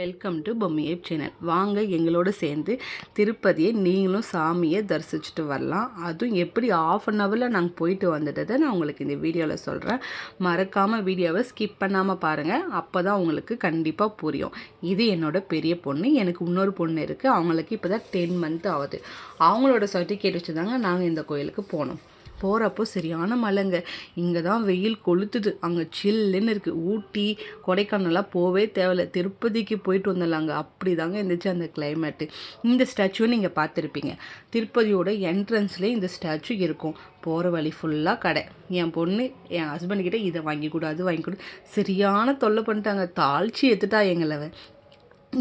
Welcome to பொம்மியேப் channel வாங்க எங்களோட சேர்ந்து திருப்பதியை நீங்களும் சாமியை தரிசிச்சுட்டு வரலாம். அதுவும் எப்படி ஆஃப் அன் ஹவரில் நாங்கள் போயிட்டு வந்துட்டதை நான் உங்களுக்கு இந்த வீடியோவில் சொல்கிறேன் மறக்காமல் வீடியோவை ஸ்கிப் பண்ணாமல் பாருங்கள் அப்போ தான் உங்களுக்கு கண்டிப்பாக புரியும். இது என்னோட பெரிய பொண்ணு எனக்கு இன்னொரு பொண்ணு இருக்குது அவங்களுக்கு இப்போ தான் டென் மந்த் ஆகுது. அவங்களோட சர்டிஃபிகேட் வச்சு தாங்க நாங்கள் இந்த கோயிலுக்கு போனோம். போகிறப்போ சரியான மழைங்க. இங்கே தான் வெயில் கொளுத்துது. அங்கே சில்லுன்னு இருக்குது ஊட்டி கொடைக்கானல்லாம் போவே தேவையில்ல. திருப்பதிக்கு போயிட்டு வந்துடலாங்க அப்படி தாங்க இருந்துச்சு அந்த கிளைமேட்டு இந்த ஸ்டாச்சுவை நீங்கள் பார்த்துருப்பீங்க. திருப்பதியோட என்ட்ரன்ஸ்லேயே இந்த ஸ்டாச்சு இருக்கும். போகிற வழி ஃபுல்லாக கடை. என் பொண்ணு என் ஹஸ்பண்ட்கிட்ட இதை வாங்கி கொடு அது வாங்கி கொடு. சரியான தொல்லை பண்ணிட்டாங்க. தாழ்ச்சி எடுத்துட்டா எங்களை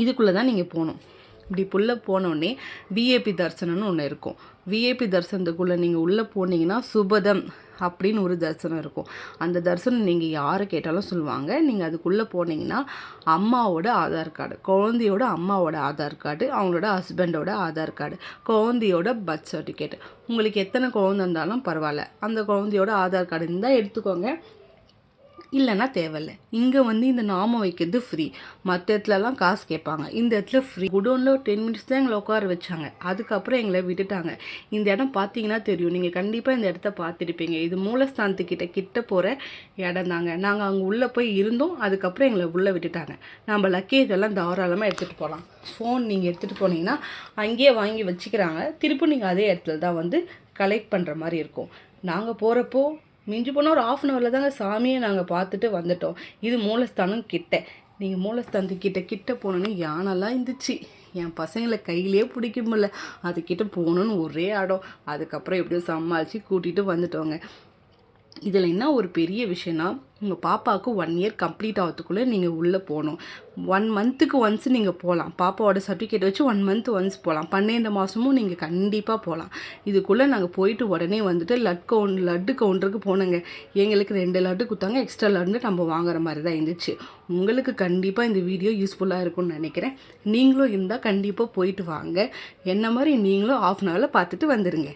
இதுக்குள்ளே தான் நீங்கள் போகணும். இப்படி புள்ள போனோடனே விஏபி தரிசனம்னு ஒன்று இருக்கும். விஏபி தரிசனத்துக்குள்ளே நீங்கள் உள்ளே போனீங்கன்னா சுபதம் அப்படின்னு ஒரு தரிசனம் இருக்கும். அந்த தரிசனம் நீங்கள் யாரை கேட்டாலும் சொல்லுவாங்க. நீங்கள் அதுக்குள்ளே போனீங்கன்னா அம்மாவோட ஆதார் கார்டு குழந்தையோட அம்மாவோட ஆதார் கார்டு அவங்களோட ஹஸ்பண்டோட ஆதார் கார்டு குழந்தையோட பர்த் சர்டிஃபிகேட். உங்களுக்கு எத்தனை குழந்தை இருந்தாலும் பரவாயில்ல. அந்த குழந்தையோட ஆதார் கார்டு இருந்தால் எடுத்துக்கோங்க. இல்லைன்னா தேவையில்லை. இங்கே வந்து இந்த நாமம் வைக்கிறது ஃப்ரீ மற்ற இடத்துலலாம் காசு கேட்பாங்க. இந்த இடத்துல ஃப்ரீ குடோனில் ஒரு டென் மினிட்ஸ் தான் எங்களை உட்கார வச்சாங்க. அதுக்கப்புறம் எங்களை விட்டுட்டாங்க. இந்த இடம் பார்த்தீங்கன்னா தெரியும். நீங்கள் கண்டிப்பாக இந்த இடத்த பார்த்துருப்பீங்க. இது மூலஸ்தானத்துக்கிட்ட கிட்ட போகிற இடம் தாங்க. நாங்கள் அங்கே உள்ளே போய் இருந்தோம். அதுக்கப்புறம் எங்களை உள்ளே விட்டுட்டாங்க. நம்ம லக்கேஜ் எல்லாம் தாராளமாக எடுத்துகிட்டு போகலாம் ஃபோன் நீங்கள் எடுத்துகிட்டு போனீங்கன்னா அங்கேயே வாங்கி வச்சுக்கிறாங்க. திருப்பி நீங்கள் அதே இடத்துல தான் வந்து கலெக்ட் பண்ணுற மாதிரி இருக்கும். நாங்கள் போகிறப்போ மிஞ்சி போனால் ஒரு ஆஃப் அன் ஹவரில் தாங்க சாமியை நாங்கள் பார்த்துட்டு வந்துட்டோம். இது மூலஸ்தானம் கிட்ட. நீங்கள் மூலஸ்தானத்து கிட்ட கிட்ட போனோன்னு யானெல்லாம் இருந்துச்சு. என் பசங்களை கையிலே பிடிக்க முடியல. அதுக்கிட்ட போகணுன்னு ஒரே ஆடம் அதுக்கப்புறம் எப்படியோ சமாளித்து கூட்டிகிட்டு வந்துட்டோங்க. இதில் என்ன ஒரு பெரிய விஷயம்னா உங்கள் பாப்பாவுக்கு ஒன் இயர் கம்ப்ளீட் ஆகிறதுக்குள்ளே நீங்கள் உள்ளே போகணும் ஒன் மந்த்துக்கு ஒன்ஸ் நீங்கள் போகலாம் பாப்பாவோட சர்டிஃபிகேட் வச்சு ஒன் மந்த் ஒன்ஸ் போகலாம் பன்னெண்டு மாதமும் நீங்கள் கண்டிப்பாக போகலாம் இதுக்குள்ளே நாங்கள் போயிட்டு உடனே வந்துட்டு லட் கவுண்ட் லட்டு கவுண்டருக்கு போனோங்க எங்களுக்கு ரெண்டு லட்டு கொடுத்தாங்க. எக்ஸ்ட்ரா லட்டு நம்ம வாங்குற மாதிரி தான் இருந்துச்சு. உங்களுக்கு கண்டிப்பாக இந்த வீடியோ யூஸ்ஃபுல்லாக இருக்கும்னு நினைக்கிறேன். நீங்களும் இருந்தால் கண்டிப்பாக போயிட்டு வாங்க. என்ன மாதிரி நீங்களும் ஆஃப் அன் ஹவரில் பார்த்துட்டு வந்துடுங்க